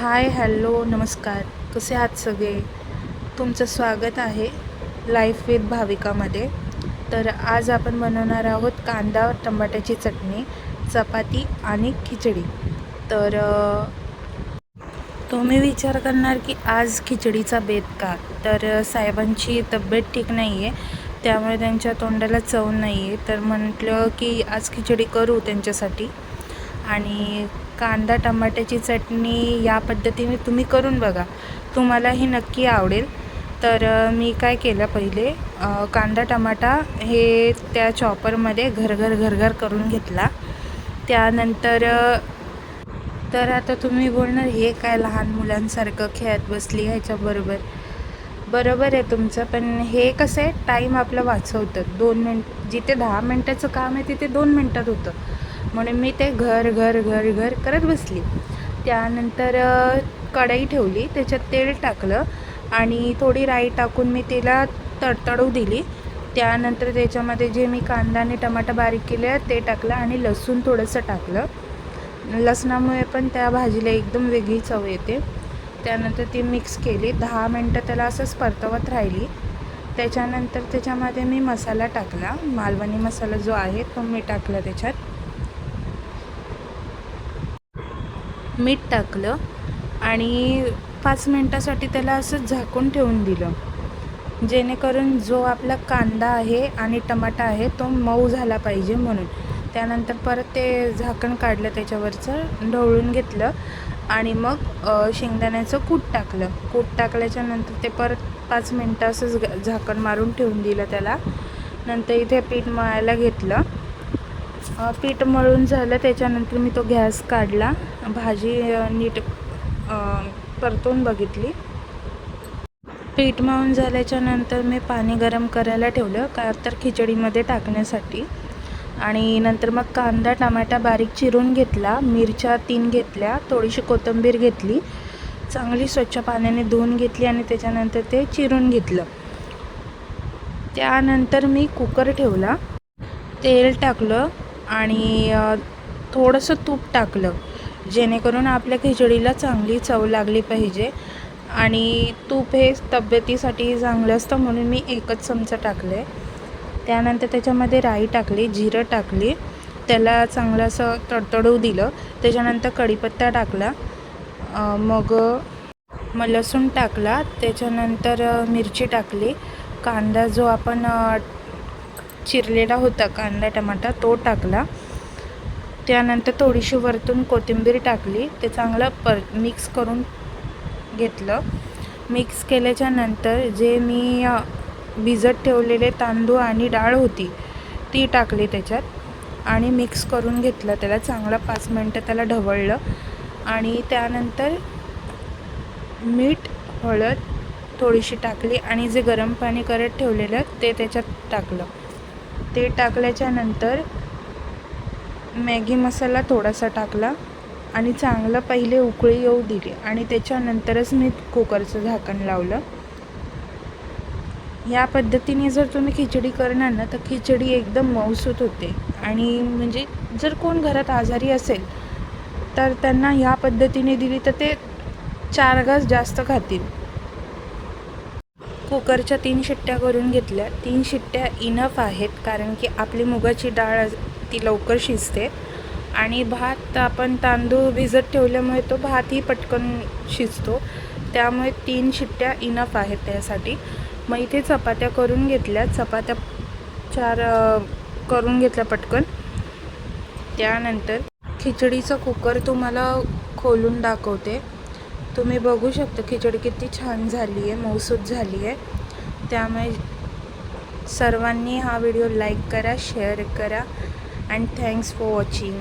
Hi hello नमस्कार. कसे आहात सगळे? तुमचं स्वागत आहे लाईफ विथ भाविकामध्ये. तर आज आपण बनवणार आहोत कांदा टमाट्याची चटणी चपाती आणि खिचडी. तर तुम्ही विचार करणार की आज खिचडीचा बेत का? तर साहेबांची तब्येत ठीक नाही आहे त्यामुळे त्यांच्या तोंडाला चव नाही आहे तर म्हटलं की आज खिचडी करू त्यांच्यासाठी. आणि कांदा टमाट्याची चटणी या पद्धतीने तुम्ही करून बघा. तुम्हाला ही नक्की आवडेल. तर मी काय केलं पहिले? कांदा टमाटा हे त्या चॉपरमध्ये घरघर घरघर करून घेतला. त्यानंतर तर आता तुम्ही बोलणार हे काय लहान मुलांसारखं खेळत बसली ह्याच्याबरोबर बरोबर आहे तुमचं पण हे कसं आहे टाईम आपलं वाचवतं. दोन मिनट जिथे दहा मिनटाचं काम आहे तिथे दोन मिनटात होतं. म्हणून मी ते घर घर घर घर करत बसली. त्यानंतर कढई ठेवली त्याच्यात तेल टाकलं आणि थोडी राई टाकून मी तिला तडतडू दिली. त्यानंतर त्याच्यामध्ये जे मी कांदा आणि टमाटा बारीक केले ते टाकलं आणि लसूण थोडंसं टाकलं. लसणामुळे पण त्या भाजीला एकदम वेगळी चव येते. त्यानंतर ती मिक्स केली. दहा मिनटं त्याला असंच परतवत राहिली. त्याच्यानंतर त्याच्यामध्ये मी मसाला टाकला. मालवणी मसाला जो आहे तो मी टाकला त्याच्यात. मीठ टाकलं आणि पाच मिनटासाठी त्याला असं झाकून ठेवून दिलं. जेणेकरून जो आपला कांदा आहे आणि टमाटा आहे तो मऊ झाला पाहिजे म्हणून. त्यानंतर परत ते झाकण काढलं त्याच्यावरचं ढवळून घेतलं आणि मग शेंगदाण्याचं कूट टाकलं. कूट टाकल्याच्या नंतर ते परत पाच मिनटं असंच झाकण मारून ठेवून दिलं त्याला. नंतर इथे पीठ मळायला घेतलं. पीठ मळून झालं त्याच्यानंतर मी तो गॅस काढला. भाजी नीट परतून बघितली. पीठ मळून झाल्याच्यानंतर मी पाणी गरम करायला ठेवलं का तर खिचडीमध्ये टाकण्यासाठी. आणि नंतर मग कांदा टमाटा बारीक चिरून घेतला मिरच्या तीन घेतल्या थोडीशी कोथिंबीर घेतली चांगली स्वच्छ पाण्याने धुवून घेतली आणि त्याच्यानंतर ते चिरून घेतलं. त्यानंतर मी कुकर ठेवला. तेल टाकलं. आणि थोडंसं तूप टाकलं जेणेकरून आपल्या खिचडीला चांगली चव लागली पाहिजे. आणि तूप हे तब्येतीसाठी चांगलं असतं म्हणून मी एकच चमचा टाकले. त्यानंतर त्याच्यामध्ये राई टाकली जिरं टाकली. त्याला चांगलं असं तडतडू दिलं. त्याच्यानंतर कढीपत्ता टाकला. मग मग लसूण टाकला. त्याच्यानंतर मिरची टाकली. कांदा जो आपण चिरलेला होता कांदा टमाटा तो टाकला. त्यानंतर थोडीशी वरतून कोथिंबीर टाकली. ते चांगलं पर मिक्स करून घेतलं. मिक्स केल्याच्यानंतर जे मी भिजत ठेवलेले तांदूळ आणि डाळ होती ती टाकली त्याच्यात आणि मिक्स करून घेतलं. त्याला चांगलं पाच मिनटं त्याला ढवळलं आणि त्यानंतर मीठ हळद थोडीशी टाकली आणि जे गरम पाणी करत ठेवलेलं ते त्याच्यात टाकलं. ते टाकल्याच्या नंतर मॅगी मसाला थोडासा टाकला आणि चांगलं पहिले उकळी येऊ दिली आणि त्याच्यानंतरच मी कुकरचं झाकण लावलं. या पद्धतीने जर तुम्ही खिचडी करणार ना तर खिचडी एकदम मऊसूत होते. आणि म्हणजे जर कोण घरात आजारी असेल तर त्यांना ह्या पद्धतीने दिली तर ते चार घास जास्त खातील. कुकरच्या तीन शिट्ट्या करून घेतल्या. तीन शिट्ट्या इनफ आहेत कारण की आपली मुगाची डाळ ती लवकर शिजते. आणि भात आपण तांदूळ भिजत ठेवल्यामुळे तो भातही पटकन शिजतो. त्यामुळे तीन शिट्ट्या इनफ आहेत त्यासाठी. मग इथे चपात्या करून घेतल्या. चपात्या चार करून घेतल्या पटकन. त्यानंतर खिचडीचं कुकर तुम्हाला खोलून दाखवते. तुम्ही बघू शकता खिचडी किती छान झाली आहे मौसूद झाली आहे. त्यामुळे सर्वांनी हा व्हिडिओ लाईक करा शेअर करा अँड थँक्स फॉर वॉचिंग